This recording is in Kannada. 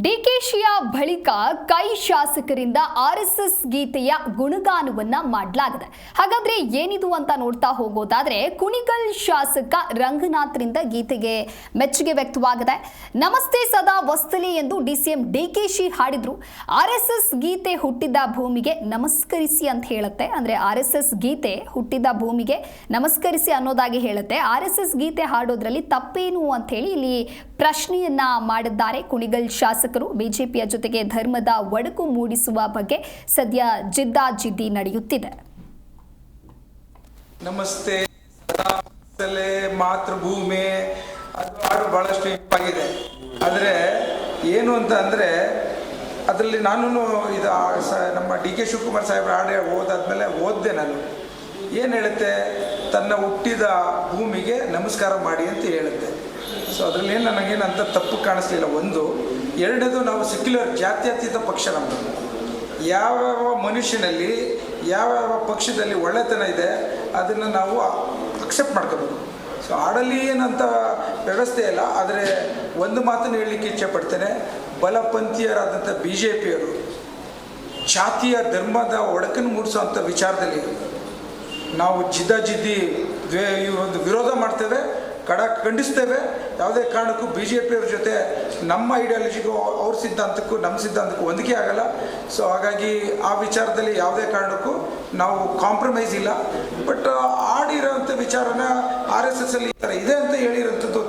ಡಿಕೆಶಿಯ ಬಳಿಕ ಕೈ ಶಾಸಕರಿಂದ ಆರ್ಎಸ್ಎಸ್ ಗೀತೆಯ ಗುಣಗಾನವನ್ನ ಮಾಡಲಾಗಿದೆ. ಹಾಗಾದ್ರೆ ಏನಿದು ಅಂತ ನೋಡ್ತಾ ಹೋಗೋದಾದ್ರೆ ಕುಣಿಗಲ್ ಶಾಸಕ ರಂಗನಾಥ್ರಿಂದ ಗೀತೆಗೆ ಮೆಚ್ಚುಗೆ ವ್ಯಕ್ತವಾಗಿದೆ. ನಮಸ್ತೆ ಸದಾ ವಸ್ತಲಿ ಎಂದು ಡಿಸಿಎಂ ಡಿಕೆಶಿ ಹಾಡಿದ್ರು. ಆರ್ಎಸ್ಎಸ್ ಗೀತೆ ಹುಟ್ಟಿದ ಭೂಮಿಗೆ ನಮಸ್ಕರಿಸಿ ಅಂತ ಹೇಳುತ್ತೆ. ಅಂದ್ರೆ ಆರ್ಎಸ್ಎಸ್ ಗೀತೆ ಹುಟ್ಟಿದ ಭೂಮಿಗೆ ನಮಸ್ಕರಿಸಿ ಅನ್ನೋದಾಗಿ ಹೇಳುತ್ತೆ. ಆರ್ಎಸ್ಎಸ್ ಗೀತೆ ಹಾಡೋದ್ರಲ್ಲಿ ತಪ್ಪೇನು ಅಂತ ಹೇಳಿ ಇಲ್ಲಿ ಪ್ರಶ್ನೆಯನ್ನ ಮಾಡಿದ್ದಾರೆ ಕುಣಿಗಲ್ ಶಾಸಕರು ಬಿಜೆಪಿಯ ಜೊತೆಗೆ ಧರ್ಮದ ಒಡಕು ಮೂಡಿಸುವ ಬಗ್ಗೆ ಸದ್ಯ ಜಿದ್ದಾಜಿದ್ದಿ ನಡೆಯುತ್ತಿದೆ. ನಮಸ್ತೆ. ಮಾತೃಭೂಮಿ ಅದು ಬಹಳಷ್ಟು ಇಂಪಾಗಿದೆ ಆದರೆ ಏನು ಅಂತ ಅಂದರೆ ಅದರಲ್ಲಿ ನಾನು ಇದು ನಮ್ಮ ಡಿ ಕೆ ಶಿವಕುಮಾರ್ ಸಾಹೇಬ್ರ ಹಾಡು ಓದಾದ್ಮೇಲೆ ಓದಿದೆ ನಾನು. ಏನು ಹೇಳುತ್ತೆ? ತನ್ನ ಹುಟ್ಟಿದ ಭೂಮಿಗೆ ನಮಸ್ಕಾರ ಮಾಡಿ ಅಂತ ಹೇಳುತ್ತೆ. ಸೊ ಅದರಲ್ಲಿ ಏನು ಅಂತ ತಪ್ಪು ಕಾಣಿಸ್ಲಿಲ್ಲ. ಒಂದು, ಎರಡನೇದು ನಾವು ಸೆಕ್ಯುಲರ್ ಜಾತ್ಯತೀತ ಪಕ್ಷ ನಮ್ಮದು ಯಾವ್ಯಾವ ಮನುಷ್ಯನಲ್ಲಿ, ಯಾವ್ಯಾವ ಪಕ್ಷದಲ್ಲಿ ಒಳ್ಳೆತನ ಇದೆ, ಅದನ್ನು ನಾವು ಅಕ್ಸೆಪ್ಟ್ ಮಾಡ್ಕೋಬೇಕು. ಸೊ ಆಡಲ್ಲಿ ಏನಂತ ವ್ಯವಸ್ಥೆ ಇಲ್ಲ. ಆದರೆ ಒಂದು ಮಾತನ್ನು ಹೇಳಲಿಕ್ಕೆ ಇಚ್ಛೆ ಪಡ್ತೇನೆ. ಬಲಪಂಥೀಯರಾದಂಥ ಬಿ ಜೆ ಪಿಯವರು ಜಾತಿಯ ಧರ್ಮದ ಒಡಕನ್ನು ಮೂಡಿಸುವಂಥ ವಿಚಾರದಲ್ಲಿ ನಾವು ಜಿದ್ದಾಜಿದ್ದಿ ಈ ಒಂದು ವಿರೋಧ ಮಾಡ್ತೇವೆ ಕಡ ಖಂಡಿಸ್ತೇವೆ. ಯಾವುದೇ ಕಾರಣಕ್ಕೂ ಬಿ ಜೆ ಪಿಯವ್ರ ಜೊತೆ ನಮ್ಮ ಐಡಿಯಾಲಜಿಗೂ ಅವ್ರ ಸಿದ್ಧಾಂತಕ್ಕೂ, ನಮ್ಮ ಸಿದ್ಧಾಂತಕ್ಕೂ ಹೊಂದಿಕೆ ಆಗಲ್ಲ. ಸೊ ಹಾಗಾಗಿ ಆ ವಿಚಾರದಲ್ಲಿ ಯಾವುದೇ ಕಾರಣಕ್ಕೂ ನಾವು ಕಾಂಪ್ರಮೈಸ್ ಇಲ್ಲ. ಬಟ್ ಆಡಿರೋಂಥ ವಿಚಾರನ ಆರ್ ಎಸ್ ಎಸ್ ಅಲ್ಲಿ ಈ ಥರ ಇದೆ ಅಂತ ಹೇಳಿರೋಂಥದ್ದು